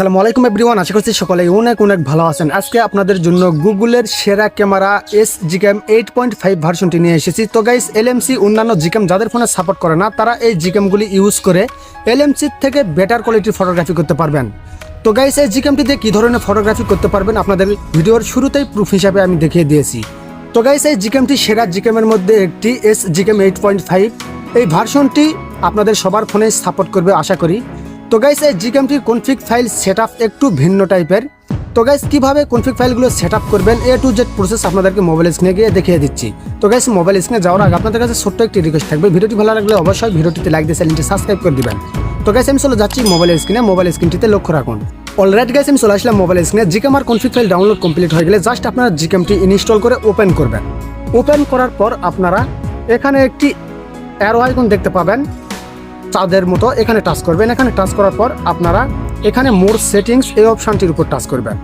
আসসালামু আলাইকুম এভরিওয়ান আশা করছি সকলে অনেক অনেক ভালো আছেন। আজকে আপনাদের জন্য গুগলের সেরা camera S GCam eight point five ভার্সনটি নিয়ে এসেছি। তো গাইস এলএমসি অন্যান্য জিক্যাম যাদের ফোনে সাপোর্ট করে না, তারা এই জিক্যামগুলি ইউজ করে এলএমসির থেকে বেটার কোয়ালিটির ফটোগ্রাফি করতে পারবেন। তো গাইস এই জিক্যামটি দিয়ে কী ধরনের ফটোগ্রাফি করতে পারবেন আপনাদের ভিডিওর শুরুতেই প্রুফ হিসাবে আমি দেখিয়ে দিয়েছি। তো গাইস এই জিক্যামটি সেরা জিক্যামের মধ্যে একটি S GCam eight point five এই ভার্সনটি আপনাদের সবার ফোনে সাপোর্ট করবে, আশা করি। তো গাইস এই জিকেমটির কনফিগ ফাইল সেট একটু ভিন্ন টাইপের তো গাইস কীভাবে কনফিগ ফাইলগুলো সেট করবেন? এ টু জেড প্রসেস আপনাদেরকে মোবাইল স্ক্রিনে গিয়ে দেখিয়ে দিচ্ছি। তো গাইস মোবাইল স্ক্রিনে যাওয়ার আগে আপনাদের কাছে ছোট্ট একটি রিকোয়েস্ট থাকবে। ভিডিওটি ভালো লাগলে অবশ্যই ভিডিওটিতে লাইক দিয়ে চ্যানেলটি সাবস্ক্রাইব করে দিবেন। তো গাইস আমি চলে যাচ্ছি মোবাইল স্ক্রিনে মোবাইল স্ক্রিনটিতে লক্ষ্য রাখুন। অলরেডি গাইস আমি চলে আসলাম মোবাইল স্ক্রিনে জিকেম আর কনফিগ ফাইল ডাউনলোড কমপ্লিট হয়ে গেলে জাস্ট আপনারা জিকেমটি ইনস্টল করে ওপেন করবেন। ওপেন করার পর আপনারা এখানে একটি অ্যারো আইকন দেখতে পাবেন। চাঁদের মতো এখানে টাচ করবেন। এখানে টাচ করার পর আপনারা এখানে মোর সেটিংস এই অপশানটির উপর টাচ করবেন।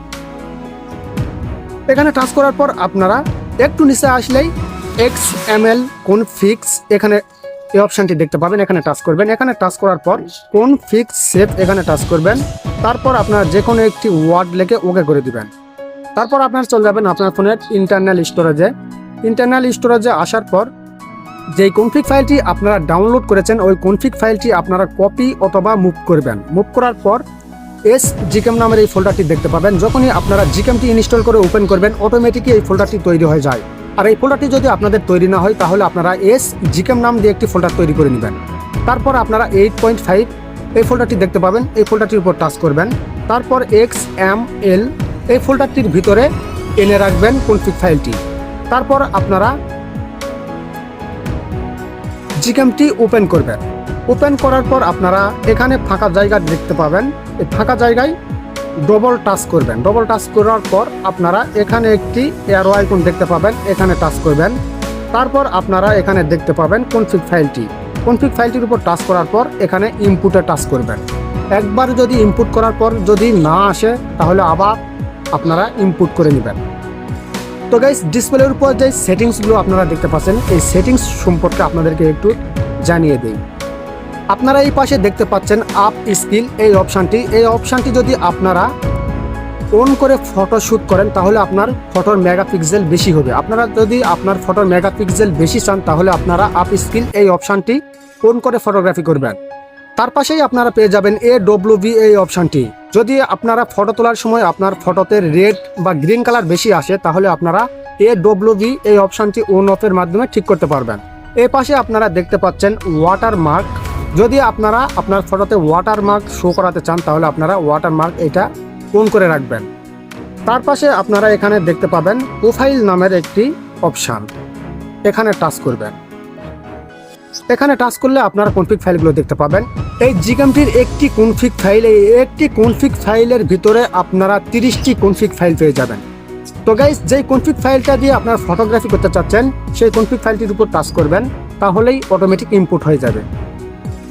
এখানে টাচ করার পর আপনারা একটু নিচে আসলেই এক্স এম এল কোন ফিক্স এখানে এই অপশানটি দেখতে পাবেন। এখানে টাচ করবেন। এখানে টাচ করার পর কোন ফিক্স সেভ এখানে টাচ করবেন। তারপর আপনারা যে কোনো একটি ওয়ার্ড লেখে ওকে করে দিবেন। তারপর আপনারা চলে যাবেন আপনার ফোনের ইন্টারনাল স্টোরেজে ইন্টারনাল স্টোরেজে আসার পর যেই কনফিগ ফাইলটি আপনারা ডাউনলোড করেছেন, ওই কনফিগ ফাইলটি আপনারা কপি অথবা মুভ করবেন। মুভ করার পর এস জিকেম নামের এই ফোল্ডারটি দেখতে পাবেন। যখনই আপনারা জিকেমটি ইনস্টল করে ওপেন করবেন অটোমেটিকই এই ফোল্ডারটি তৈরি হয়ে যায়। আর এই ফোল্ডারটি যদি আপনাদের তৈরি না হয়, তাহলে আপনারা এস জিকেম নাম দিয়ে একটি ফোল্ডার তৈরি করে নেবেন। তারপর আপনারা এইট পয়েন্ট ফাইভ এই ফোল্ডারটি দেখতে পাবেন। এই ফোল্ডারটির উপর টাচ করবেন। তারপর এক্স এম এল এই ফোল্ডারটির ভিতরে এনে রাখবেন কনফিগ ফাইলটি তারপর আপনারা জিকেমটি ওপেন করবেন। ওপেন করার পর আপনারা এখানে ফাঁকা জায়গা দেখতে পাবেন। এই ফাঁকা জায়গায় ডবল টাচ করবেন। ডবল টাচ করার পর আপনারা এখানে একটি এয়ারো আইকন দেখতে পাবেন। এখানে টাচ করবেন। তারপর আপনারা এখানে দেখতে পাবেন কনফিগ ফাইলটি কনফিগ ফাইলটির উপর টাচ করার পর এখানে ইনপুটে টাচ করবেন। একবার যদি ইনপুট করার পর যদি না আসে, তাহলে আবার আপনারা ইনপুট করে নেবেন। তো গাইস ডিসপ্লের উপর যে সেটিংসগুলো আপনারা দেখতে পাচ্ছেন, এই সেটিংস সম্পর্কে আপনাদেরকে একটু জানিয়ে দিই। আপনারা এই পাশে দেখতে পাচ্ছেন আপ স্কিল এই অপশানটি এই অপশানটি যদি আপনারা অন করে ফটো শ্যুট করেন, তাহলে আপনার ফটোর মেগাপিক্সেল বেশি হবে। আপনারা যদি আপনার ফটোর মেগাপিক্সেল বেশি চান, তাহলে আপনারা আপ স্কিল এই অপশানটি অন করে ফটোগ্রাফি করবেন। তার পাশেই আপনারা পেয়ে যাবেন এ ডব্লিউ এই অপশানটি যদি আপনারা ফটো তোলার সময় আপনার ফটোতে রেড বা গ্রিন কালার বেশি আসে, তাহলে আপনারা এ ডব্লিউ বি এই অপশানটি অন অফের মাধ্যমে ঠিক করতে পারবেন। এই পাশে আপনারা দেখতে পাচ্ছেন ওয়াটার মার্ক যদি আপনারা আপনার ফটোতে ওয়াটার মার্ক শো করাতে চান, তাহলে আপনারা ওয়াটার মার্ক এটা অন করে রাখবেন। তার পাশে আপনারা এখানে দেখতে পাবেন প্রোফাইল নামের একটি অপশান এখানে টাচ করবেন। এখানে টাচ করলে আপনারা কনফিগ ফাইলগুলো দেখতে পাবেন। এই জিগামটির একটি কনফিগ ফাইল এই একটি কনফিগ ফাইলের ভিতরে আপনারা তিরিশটি কনফিগ ফাইল পেয়ে যাবেন। তো গাইস যেই কনফিগ ফাইলটা দিয়ে আপনারা ফটোগ্রাফি করতে চাচ্ছেন, সেই কনফিগ ফাইলটির উপর টাচ করবেন, তাহলেই অটোমেটিক ইনপুট হয়ে যাবে।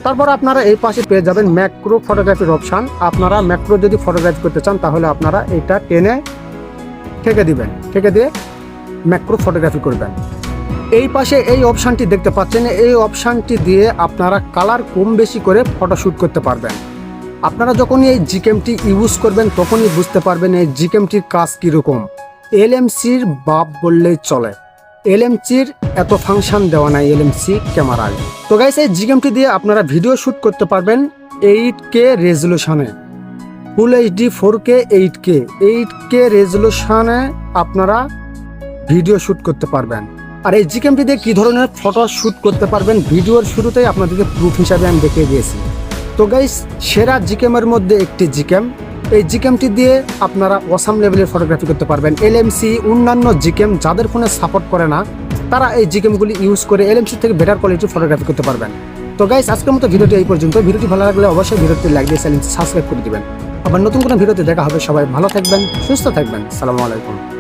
তারপর আপনারা এই পাশে পেয়ে যাবেন ম্যাক্রো ফটোগ্রাফির অপশান আপনারা ম্যাক্রো যদি ফটোগ্রাফি করতে চান, তাহলে আপনারা এটা টেনে ঠেকে দিবেন, ঠেকে দিয়ে ম্যাক্রো ফটোগ্রাফি করবেন। এই পাশে এই অপশানটি দেখতে পাচ্ছেন। এই অপশানটি দিয়ে আপনারা কালার কম বেশি করে ফটোশ্যুট করতে পারবেন। আপনারা যখনই এই জিকেমটি ইউজ করবেন, তখনই বুঝতে পারবেন এই জিকেমটির কাজ কীরকম। এল এলএমসির বাপ বললেই চলে। এল এলএমসির এত ফাংশন দেওয়া নাই এল এলএমসি ক্যামেরায়। তো গাইস এই জিকেমটি দিয়ে আপনারা ভিডিও শ্যুট করতে পারবেন eight K রেজলিউশনে full HD four K eight K eight K রেজলিউশনে আপনারা ভিডিও শ্যুট করতে পারবেন। আর এই জিকেমটি দিয়ে কী ধরনের ফটো শ্যুট করতে পারবেন? ভিডিওর শুরুতেই আপনাদেরকে প্রুফ হিসাবে আমি দেখিয়ে দিয়েছি। তো গাইস সেরা জিকেমের মধ্যে একটি জিকেম। এই জিকেমটি দিয়ে আপনারা অসাম লেভেলের ফটোগ্রাফি করতে পারবেন। এলএমসি অন্যান্য জিকেম যাদের ফোনে সাপোর্ট করে না, তারা এই জিকেমগুলি ইউজ করে এলএমসি থেকে বেটার কোয়ালিটির ফটোগ্রাফি করতে পারবেন। তো গাইস আজকের মতো ভিডিওটি এই পর্যন্ত। ভিডিওটি ভালো লাগলে অবশ্যই ভিডিওটি লাইক দিয়ে চ্যানেল সাবস্ক্রাইব করে দিবেন। আবার নতুন কোনো ভিডিওতে দেখা হবে। সবাই ভালো থাকবেন, সুস্থ থাকবেন। সালামু আলাইকুম।